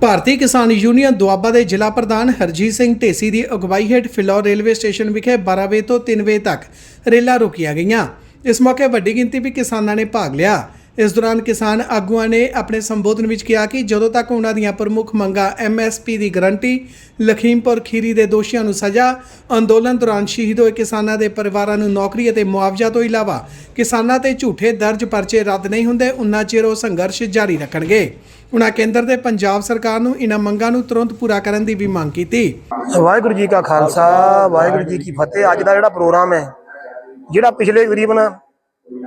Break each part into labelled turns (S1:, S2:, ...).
S1: ਭਾਰਤੀ ਕਿਸਾਨ ਯੂਨੀਅਨ ਦੁਆਬਾ ਦੇ ਜ਼ਿਲ੍ਹਾ ਪ੍ਰਧਾਨ ਹਰਜੀਤ ਸਿੰਘ ਢੇਸੀ ਦੀ ਅਗਵਾਈ ਹੇਠ ਫਿਲੌਰ ਰੇਲਵੇ ਸਟੇਸ਼ਨ ਵਿਖੇ 12 ਵਜੇ ਤੋਂ 3 ਵਜੇ ਤੱਕ ਰੇਲਾਂ ਰੋਕੀਆਂ ਗਈਆਂ। ਇਸ ਮੌਕੇ ਵੱਡੀ ਗਿਣਤੀ ਵਿੱਚ ਕਿਸਾਨਾਂ ਨੇ ਭਾਗ ਲਿਆ। ਇਸ ਦੌਰਾਨ ਕਿਸਾਨ ਆਗੂਆਂ ਨੇ ਆਪਣੇ ਸੰਬੋਧਨ ਵਿੱਚ ਕਿਹਾ ਕਿ ਜਦੋਂ ਤੱਕ ਉਹਨਾਂ ਦੀਆਂ ਪ੍ਰਮੁੱਖ ਮੰਗਾਂ ਐਮਐਸਪੀ ਦੀ ਗਰੰਟੀ, ਲਖੀਮਪੁਰ ਖੀਰੀ ਦੇ ਦੋਸ਼ੀਆਂ ਨੂੰ ਸਜ਼ਾ, ਅੰਦੋਲਨ ਦੌਰਾਨ ਸ਼ਹੀਦ ਹੋਏ ਕਿਸਾਨਾਂ ਦੇ ਪਰਿਵਾਰਾਂ ਨੂੰ ਨੌਕਰੀ ਅਤੇ ਮੁਆਵਜ਼ਾ ਤੋਂ ਇਲਾਵਾ ਕਿਸਾਨਾਂ ਤੇ ਝੂਠੇ ਦਰਜ ਪਰਚੇ ਰੱਦ ਨਹੀਂ ਹੁੰਦੇ ਉਨਾ ਚਿਰ ਉਹ ਸੰਘਰਸ਼ ਜਾਰੀ ਰੱਖਣਗੇ। ਉਨ੍ਹਾਂ ਕੇਂਦਰ ਤੇ ਪੰਜਾਬ ਸਰਕਾਰ ਨੂੰ ਇਹਨਾਂ ਮੰਗਾਂ ਨੂੰ ਤੁਰੰਤ ਪੂਰਾ ਕਰਨ ਦੀ ਵੀ ਮੰਗ ਕੀਤੀ।
S2: ਵਾਹਿਗੁਰੂ ਜੀ ਕਾ ਖਾਲਸਾ, ਵਾਹਿਗੁਰੂ ਜੀ ਕੀ ਫਤਿਹ। ਅੱਜ ਦਾ ਜਿਹੜਾ ਪ੍ਰੋਗਰਾਮ ਹੈ, ਜਿਹੜਾ ਪਿਛਲੇ ਕਰੀਬਨ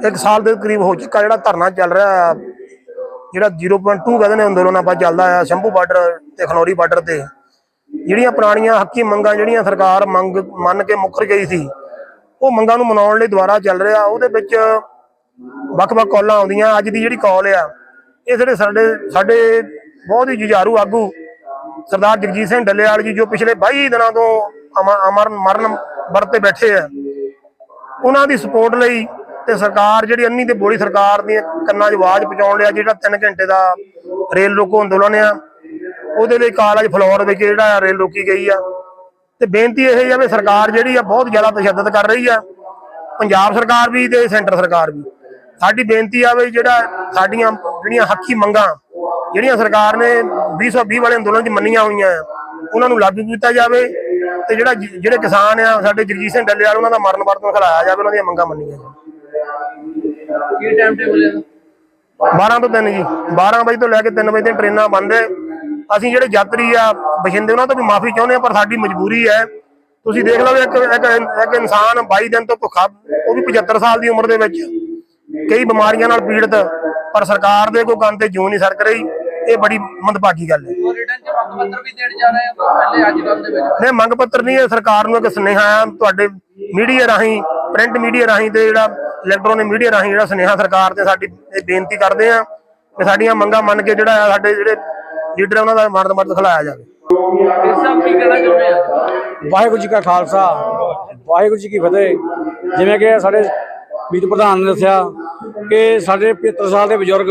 S2: ਇੱਕ ਸਾਲ ਦੇ ਕਰੀਬ ਹੋ ਚੁੱਕਾ ਜਿਹੜਾ ਧਰਨਾ ਚੱਲ ਰਿਹਾ ਆ, ਜਿਹੜਾ 0.2 ਕਹਿੰਦੇ ਨੇ ਅੰਦੋਲਨ ਆਪਾਂ ਚੱਲਦਾ ਆ, ਸ਼ੰਭੂ ਬਾਰਡਰ ਤੇ ਖਨੌਰੀ ਬਾਰਡਰ ਤੇ। ਜਿਹੜੀਆਂ ਪੁਰਾਣੀਆਂ ਹੱਕੀ ਮੰਗਾਂ, ਜਿਹੜੀਆਂ ਸਰਕਾਰ ਮੰਗ, ਮੰਨ ਕੇ ਮੁੱਕਰ ਗਈ ਸੀ, ਉਹ ਮੰਗਾਂ ਨੂੰ ਮਨਾਉਣ ਲਈ ਦੁਬਾਰਾ ਚੱਲ ਰਿਹਾ। ਉਹਦੇ ਵਿੱਚ ਵੱਖ-ਵੱਖ ਕਾਲਾਂ ਆਉਂਦੀਆਂ। ਅੱਜ ਦੀ ਜਿਹੜੀ ਕਾਲ ਆ ਇਹ ਜਿਹੜੇ ਸਾਡੇ ਸਾਡੇ ਬਹੁਤ ਹੀ ਜੁਝਾਰੂ ਆਗੂ ਸਰਦਾਰ ਜਗਜੀਤ ਸਿੰਘ ਡੱਲੇਵਾਲ ਜੀ, ਜੋ ਪਿਛਲੇ 22 ਦਿਨਾਂ ਤੋਂ ਅਮ- ਅਮਰ ਮਰਨ ਵਰਤੇ ਬੈਠੇ ਆ, ਉਹਨਾਂ ਦੀ ਸਪੋਰਟ ਲਈ ਤੇ ਸਰਕਾਰ ਜਿਹੜੀ ਅੰਨੀ ਤੇ ਬੋਲੀ ਸਰਕਾਰ ਦੀਆਂ ਕੰਨਾਂ 'ਚ ਆਵਾਜ਼ ਪਹੁੰਚਾਉਣ ਲਿਆ ਜਿਹੜਾ 3 ਘੰਟੇ ਦਾ ਰੇਲ ਰੋਕੋ ਅੰਦੋਲਨ ਆ, ਉਹਦੇ ਲਈ ਕਾਲਜ ਅੱਜ ਫਲੋਰ ਵਿੱਚ ਜਿਹੜਾ ਰੇਲ ਰੋਕੀ ਗਈ ਆ। ਤੇ ਬੇਨਤੀ ਇਹ ਹੈ ਵੀ ਸਰਕਾਰ ਜਿਹੜੀ ਆ ਬਹੁਤ ਜ਼ਿਆਦਾ ਤਸ਼ੱਦਦ ਕਰ ਰਹੀ ਆ, ਪੰਜਾਬ ਸਰਕਾਰ ਵੀ ਤੇ ਸੈਂਟਰ ਸਰਕਾਰ ਵੀ। ਸਾਡੀ ਬੇਨਤੀ ਆ ਵੀ ਜਿਹੜਾ ਸਾਡੀਆਂ ਜਿਹੜੀਆਂ ਹੱਕੀ ਮੰਗਾਂ ਜਿਹੜੀਆਂ ਸਰਕਾਰ ਨੇ 2020 ਵਾਲੇ ਅੰਦੋਲਨ 'ਚ ਮੰਨੀਆਂ ਹੋਈਆਂ ਆ ਉਹਨਾਂ ਨੂੰ ਲਾਗੂ ਕੀਤਾ ਜਾਵੇ ਤੇ ਜਿਹੜਾ ਜਿਹੜੇ ਕਿਸਾਨ ਆ ਸਾਡੇ ਜਗਜੀਤ ਸਿੰਘ ਡੱਲੇਵਾਲ ਉਹਨਾਂ ਦਾ ਮਰਨ ਵਰਤੋਂ ਖਿਲਾਇਆ ਜਾਵੇ ਉਹਨਾਂ ਦੀਆਂ ਮੰਗਾਂ ਮੰਨੀਆਂ ਜਾਣ।
S3: ਕੀ ਟਾਈਮ ਟੇਬਲ ਹੈ?
S2: 12 ਤੋਂ 3 ਜੀ। 12 ਵਜੇ ਤੋਂ ਲੈ ਕੇ 3 ਵਜੇ ਤੱਕ ਟ੍ਰੇਨਾਂ ਬੰਦ ਹੈ। ਅਸੀਂ ਜਿਹੜੇ ਯਾਤਰੀ ਆ ਬਸ਼ਿੰਦੇ ਉਹਨਾਂ ਤੋਂ ਵੀ ਮਾਫੀ ਚਾਹੁੰਦੇ ਆ ਪਰ ਸਾਡੀ ਮਜਬੂਰੀ ਹੈ। ਤੁਸੀਂ ਦੇਖ ਲਓ ਇੱਕ ਇੱਕ ਇੱਕ ਇਨਸਾਨ 22 ਦਿਨ ਤੋਂ ਭੁੱਖਾ ਉਹ ਵੀ 75 ਸਾਲ ਦੀ ਉਮਰ ਦੇ ਵਿੱਚ। ਕਈ ਬਿਮਾਰੀਆਂ ਨਾਲ ਪੀੜਤ ਪਰ ਸਰਕਾਰ ਦੇ ਕੋਈ ਕੰਨ ਤੇ ਜੂੰ ਨਹੀਂ ਸਰਕ ਰਹੀ। ਇਹ ਬੜੀ ਮੰਦਭਾਗੀ ਗੱਲ ਹੈ।
S3: ਰਿਟਰਨ ਚ ਮੰਗ ਪੱਤਰ ਵੀ ਦੇਣ ਜਾ ਰਹੇ ਆ ਪਹਿਲੇ ਅੱਜ ਕੱਲ ਦੇ ਵਿੱਚ।
S2: ਨਹੀਂ ਮੰਗ ਪੱਤਰ ਨਹੀਂ ਹੈ। ਸਰਕਾਰ ਨੂੰ ਇੱਕ ਸੁਨੇਹਾ ਆ ਤੁਹਾਡੇ ਮੀਡੀਆ ਰਾਹੀਂ ਪ੍ਰਿੰਟ ਮੀਡੀਆ ਰਾਹੀਂ ਤੇ ਜਿਹੜਾ ਇਲੈਕਟ੍ਰੋਨਿਕ ਮੀਡੀਆ ਰਾਹੀਂ ਜਿਹੜਾ ਸੁਨੇਹਾ ਸਰਕਾਰ ਤੇ ਸਾਡੀ ਇਹ ਬੇਨਤੀ ਕਰਦੇ ਆ ਕਿ ਸਾਡੀਆਂ ਮੰਗਾਂ ਮੰਨ ਕੇ ਜਿਹੜਾ ਸਾਡੇ ਜਿਹੜੇ ਲੀਡਰ ਉਹਨਾਂ ਦਾ ਮਰਦ ਮਰਦ ਖਿਲਾਇਆ ਜਾਵੇ।
S4: ਵਾਹਿਗੁਰੂ ਜੀ ਕਾ ਖਾਲਸਾ ਵਾਹਿਗੁਰੂ ਜੀ ਕੀ ਫਤਿਹ। ਜਿਵੇਂ ਕਿ ਸਾਡੇ ਮੀਤ ਪ੍ਰਧਾਨ ਨੇ ਦੱਸਿਆ ਕਿ ਸਾਡੇ 75 ਸਾਲ ਦੇ ਬਜ਼ੁਰਗ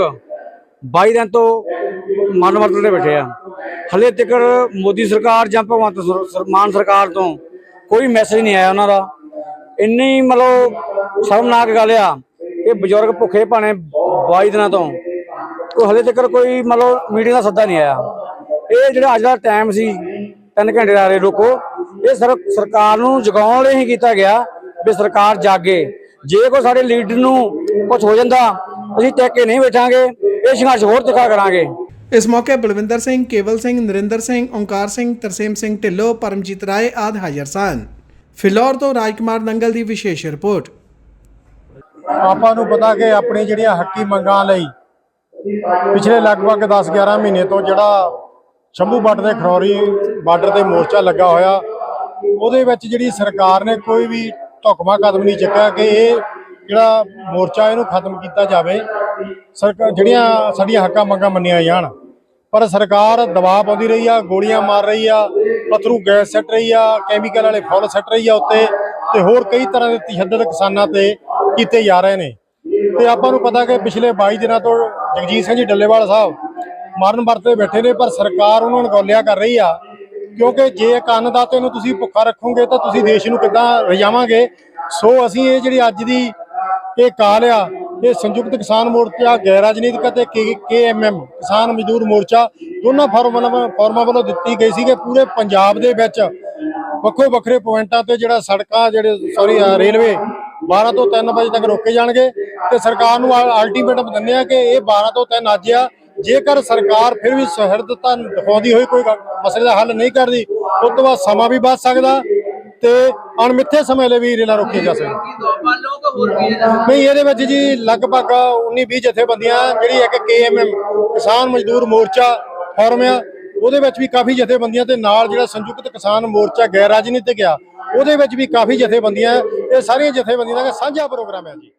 S4: 22 ਦਿਨ ਤੋਂ ਮਨ ਵਰਤਨ ਤੇ ਬੈਠੇ ਆ। ਹਲੇ ਤੱਕ ਮੋਦੀ ਸਰਕਾਰ ਜਾਂ ਭਗਵੰਤ ਮਾਨ ਸਰਕਾਰ ਤੋਂ ਕੋਈ ਮੈਸੇਜ ਨਹੀਂ ਆਇਆ ਉਹਨਾਂ ਦਾ। ਇੰਨੀ ਮਤਲਬ ਸ਼ਰਮਨਾਕ ਗੱਲ ਆ ਕਿ ਬਜ਼ੁਰਗ ਭੁੱਖੇ ਭਾਣੇ 22 ਦਿਨਾਂ ਤੋਂ ਕੋਈ ਹਲੇ ਤੱਕ ਕੋਈ ਮਤਲਬ ਮੀਟਿੰਗ ਦਾ ਸੱਦਾ ਨਹੀਂ ਆਇਆ। ਇਹ ਜਿਹੜਾ ਅੱਜ ਦਾ ਟਾਈਮ ਸੀ 3 ਘੰਟੇ ਦਾ ਰੇ ਰੋਕੋ, ਇਹ ਸਰ, ਸਰਕਾਰ ਨੂੰ ਜਗਾਉਣ ਲਈ ਹੀ ਕੀਤਾ ਗਿਆ ਵੀ ਸਰਕਾਰ ਜਾਗੇ। ਜੇ ਕੋਈ ਸਾਡੇ ਲੀਡਰ ਨੂੰ ਕੁਝ ਹੋ ਜਾਂਦਾ ਅਸੀਂ ਟਿਕ ਕੇ ਨਹੀਂ ਬੈਠਾਂਗੇ ਇਹ ਸੰਘਰਸ਼ ਹੋਰ ਤਿੱਖਾ ਕਰਾਂਗੇ।
S1: ਇਸ ਮੌਕੇ ਬਲਵਿੰਦਰ ਸਿੰਘ ਕੇਵਲ ਸਿੰਘ ਨਰਿੰਦਰ ਸਿੰਘ ਓਂਕਾਰ ਸਿੰਘ ਤਰਸੇਮ ਸਿੰਘ ਢਿੱਲੋਂ ਪਰਮਜੀਤ ਰਾਏ ਆਦਿ ਹਾਜ਼ਰ ਸਨ। ਫਿਲੌਰ ਤੋਂ ਰਾਜਕੁਮਾਰ ਨੰਗਲ ਦੀ ਵਿਸ਼ੇਸ਼ ਰਿਪੋਰਟ।
S5: ਆਪਾਂ ਨੂੰ ਪਤਾ ਕਿ ਆਪਣੀ ਜਿਹੜੀਆਂ ਹੱਕੀ ਮੰਗਾਂ ਲਈ ਪਿਛਲੇ ਲਗਭਗ 10-11 ਮਹੀਨੇ ਤੋਂ ਜਿਹੜਾ ਸ਼ੰਭੂ ਬਾਰਡਰ ਤੇ ਖਰੌਰੀ ਬਾਰਡਰ ਤੇ ਮੋਰਚਾ ਲੱਗਾ ਹੋਇਆ ਉਹਦੇ ਵਿੱਚ ਜਿਹੜੀ ਸਰਕਾਰ ਨੇ ਕੋਈ ਵੀ ਧੁਕਮਾ ਕਦਮ ਨਹੀਂ ਚੱਕਿਆ ਕਿ ਇਹ ਜਿਹੜਾ ਮੋਰਚਾ ਇਹਨੂੰ ਖਤਮ ਕੀਤਾ ਜਾਵੇ। ਸਰਕਾਰ ਜਿਹੜੀਆਂ ਸਾਡੀਆਂ ਹੱਕਾਂ ਮੰਗਾਂ ਮੰਨੀਆਂ ਜਾਣ। ਪਰ ਸਰਕਾਰ ਦਬਾਅ ਪਾਉਂਦੀ ਰਹੀ ਆ, ਗੋਲੀਆਂ ਮਾਰ ਰਹੀ ਆ, ਪਥਰੂ ਗੈਸ ਸੱਟ ਰਹੀ ਆ ਕੈਮੀਕਲ ਵਾਲੇ ਫੁੱਲ ਸੱਟ ਰਹੀ ਆ ਉੱਤੇ ਤੇ ਹੋਰ ਕਈ ਤਰ੍ਹਾਂ ਦੇ ਤਸ਼ੱਦਦ ਕਿਸਾਨਾਂ ਤੇ ਕੀਤੇ ਜਾ ਰਹੇ ਨੇ। ਤੇ ਆਪਾਂ ਨੂੰ ਪਤਾ ਕਿ ਪਿਛਲੇ 22 ਦਿਨਾਂ ਤੋਂ ਜਗਜੀਤ ਸਿੰਘ ਜੀ ਡੱਲੇਵਾਲ ਸਾਹਿਬ ਮਰਨ ਵਰਤੇ ਬੈਠੇ ਨੇ, ਪਰ ਸਰਕਾਰ ਉਹਨਾਂ ਨੂੰ ਗੋਲਿਆ ਕਰ ਰਹੀ ਆ। ਕਿਉਂਕਿ ਜੇ ਇੱਕ ਅੰਨਦਾਤੇ ਨੂੰ ਤੁਸੀਂ ਭੁੱਖਾ ਰੱਖੋਗੇ ਤਾਂ ਤੁਸੀਂ ਦੇਸ਼ ਨੂੰ ਕਿੱਦਾਂ ਰਜਾਵਾਂਗੇ? ਸੋ ਅਸੀਂ ਇਹ ਜਿਹੜੀ ਅੱਜ ਦੀ ਇਹ ਕਾਲ ਆ, ਇਹ ਸੰਯੁਕਤ ਕਿਸਾਨ ਮੋਰਚਾ, ਗੈਰ ਰਾਜਨੀਤਿਕ ਅਤੇ ਕੇਐਮਐਮ ਕਿਸਾਨ ਮਜ਼ਦੂਰ ਮੋਰਚਾ, ਦੋਨਾਂ ਫਾਰਮਾਂ ਵੱਲੋਂ ਫਾਰਮਾਂ ਵੱਲੋਂ ਦਿੱਤੀ ਗਈ ਸੀ ਕਿ ਪੂਰੇ ਪੰਜਾਬ ਦੇ ਵਿੱਚ ਵੱਖੋ ਵੱਖਰੇ ਪੁਆਇੰਟਾਂ ਤੇ ਜਿਹੜਾ ਸੜਕਾਂ, ਜਿਹੜੇ ਸੌਰੀ ਰੇਲਵੇ 12 ਤੋਂ 3 ਵਜੇ ਤੱਕ ਰੋਕੇ ਜਾਣਗੇ ਤੇ ਸਰਕਾਰ ਨੂੰ ਅਲਟੀਮੇਟਮ ਦਿੰਦੇ ਆ ਕਿ ਇਹ 12 ਤੋਂ 3 ਅੱਜ ਆ। ਜੇਕਰ ਸਰਕਾਰ ਫਿਰ ਵੀ ਸਹਿਰਦਤਾ ਦਿਖਾਉਂਦੀ ਹੋਈ ਕੋਈ ਗੱਲ- ਮਸਲੇ ਦਾ ਹੱਲ ਨਹੀਂ ਕਰਦੀ, ਉਸ ਤੋਂ ਬਾਅਦ ਸਮਾਂ ਵੀ ਬਚ ਸਕਦਾ ਤੇ ਅਣਮਿੱਥੇ ਸਮੇਂ ਲਈ ਵੀ ਰੇਲਾਂ ਰੋਕੀਆਂ ਜਾ ਸਕਦੀਆਂ ਨਹੀਂ, ਇਹਦੇ ਵਿੱਚ ਜੀ ਲਗਭਗ 19 20 ਜਥੇਬੰਦੀਆਂ, ਜਿਹੜੀ ਇੱਕ ਕੇਐਮਐਮ, ਕਿਸਾਨ ਮਜ਼ਦੂਰ ਮੋਰਚਾ ਫੋਰਮ ਆ, ਉਹਦੇ ਵਿੱਚ ਵੀ ਕਾਫੀ ਜਥੇਬੰਦੀਆਂ ਤੇ ਨਾਲ ਜਿਹੜਾ ਸੰਯੁਕਤ ਕਿਸਾਨ ਮੋਰਚਾ ਗੈਰ ਰਾਜਨੀਤਿਕ ਆ, ਉਹਦੇ ਵਿੱਚ ਵੀ ਕਾਫੀ ਜਥੇਬੰਦੀਆਂ, ਇਹ ਸਾਰੀਆਂ ਜਥੇਬੰਦੀਆਂ ਦਾ ਸਾਂਝਾ ਪ੍ਰੋਗਰਾਮ ਹੈ ਜੀ।